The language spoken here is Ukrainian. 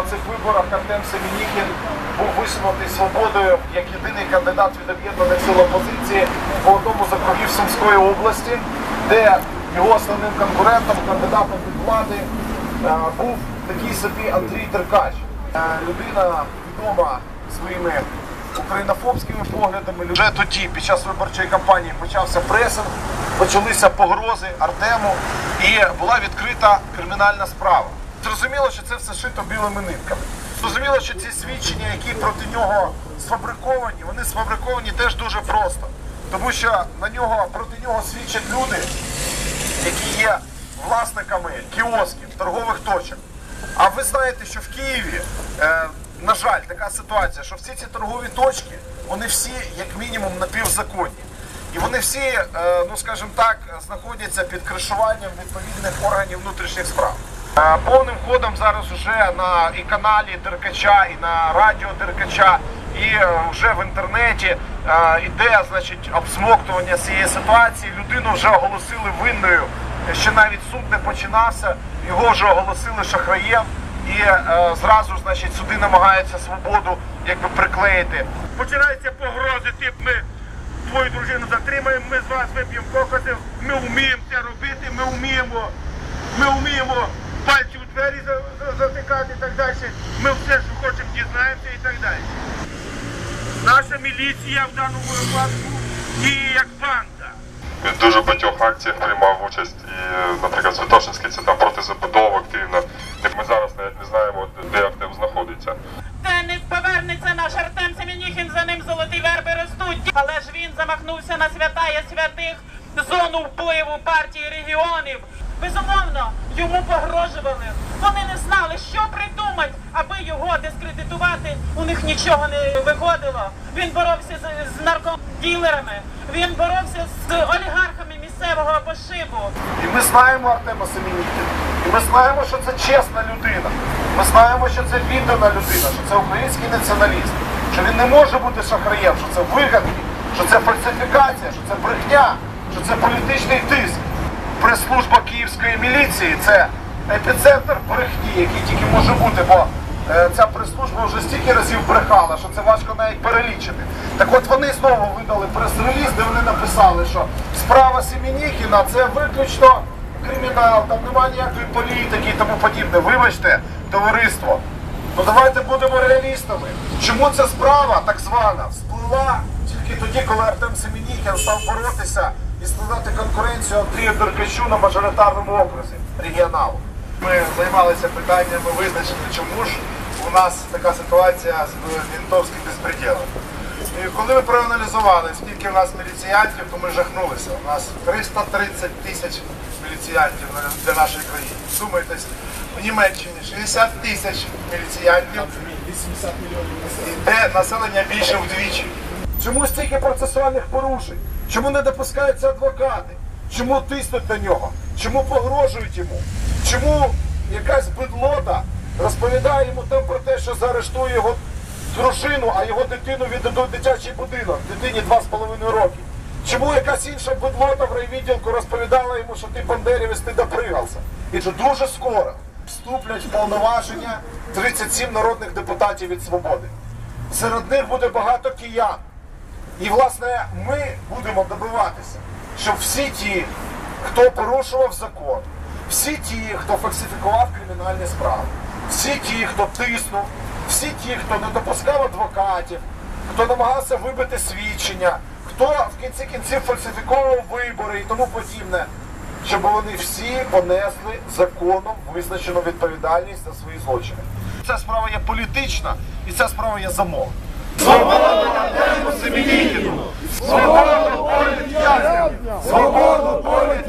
На цих виборах Артем Семенікін був висунутий свободою як єдиний кандидат від об'єднаних сил опозиції по одному з округів Сумської області, де його основним конкурентом, кандидатом від влади, е, був такий собі Андрій Деркач. Е, Людина відома своїми українофобськими поглядами. Вже тоді, під час виборчої кампанії, почався пресинг, почалися погрози Артему і була відкрита кримінальна справа. Зрозуміло, що це все шито білими нитками. Зрозуміло, що ці свідчення, які проти нього сфабриковані, вони сфабриковані теж дуже просто. Тому що на нього проти нього свідчать люди, які є власниками кіосків, торгових точок. А ви знаєте, що в Києві, е, на жаль, така ситуація, що всі ці торгові точки, вони всі, як мінімум, напівзаконні. І вони всі, е, ну скажімо так, знаходяться під кришуванням відповідних органів внутрішніх справ. Е, Повним ходом зараз вже на і каналі Деркача, і на радіо Деркача, і е, вже в інтернеті е, іде значить, обсмоктування цієї ситуації. Людину вже оголосили винною. Ще навіть суд не починався, його вже оголосили шахраєм. І е, зразу значить, суди намагаються свободу якби приклеїти. Починаються погрози, тип ми твою дружину затримаємо, ми з вас вип'ємо кокосів, ми вміємо це робити, ми вміємо, ми вміємо двері за- за- затикати і так далі. Ми все, що хочемо, дізнаємося і так далі. Наша міліція в даному випадку діє як банда. Він дуже багатьох акціях приймав участь і, наприклад, Святошинський це там проти забудов активно. Ми зараз навіть не знаємо, де Артем знаходиться. Та не повернеться наш Артем Семеніхін, за ним золоті верби ростуть. Але ж він замахнувся на святая святих зону впливу партії регіонів. Безумовно, йому погрожували. Вони не знали, що придумати, аби його дискредитувати. У них нічого не виходило. Він боровся з, з наркоділерами, він боровся з олігархами місцевого пошибу. І ми знаємо Артема Семенікіна. І ми знаємо, що це чесна людина. Ми знаємо, що це віддана людина, що це український націоналіст, що він не може бути шахраєм, що це вигадки, що це фальсифікація, що це брехня, що це політичний тиск. Прес-служба київської міліції це епіцентр брехні, який тільки може бути, бо е, ця прес-служба вже стільки разів брехала, що це важко навіть перелічити. Так от вони знову видали прес-реліз, де вони написали, що справа Семенікіна це виключно кримінал, там немає ніякої політики і тому подібне. Вибачте, товариство. Ну давайте будемо реалістами. Чому ця справа так звана всплила тільки тоді, коли Артем Семенікін став боротися і складати конкуренцію Андрію Деркачу на мажоритарному окрузі регіоналу? Ми займалися питаннями визначення, чому ж у нас така ситуація з ментовським безпреділом. І коли ми проаналізували, скільки в нас міліціянтів, то ми жахнулися. У нас 330 тисяч міліціянтів для нашої країни. Думаєтесь, у Німеччині 60 тисяч міліціянтів, і де населення більше вдвічі. Чому стільки процесуальних порушень? Чому не допускаються адвокати? Чому тиснуть на нього? Чому погрожують йому? Чому якась бидлота розповідає йому там про те, що заарештує його дружину, а його дитину віддадуть в дитячий будинок, дитині 2,5 роки? Чому якась інша бидлота в райвідділку розповідала йому, що ти бандерівець, ти допригався? І що дуже скоро вступлять в повноваження 37 народних депутатів від свободи. Серед них буде багато киян. І, власне, ми будемо добиватися, щоб всі ті, хто порушував закон, всі ті, хто фальсифікував кримінальні справи, всі ті, хто тиснув, всі ті, хто не допускав адвокатів, хто намагався вибити свідчення, хто в кінці кінців фальсифіковував вибори і тому подібне, щоб вони всі понесли законом визначену відповідальність за свої злочини. Ця справа є політична і ця справа є замовна. Свободу Артему Семенікіну! Свободу політв'язням! Свободу політв'язням!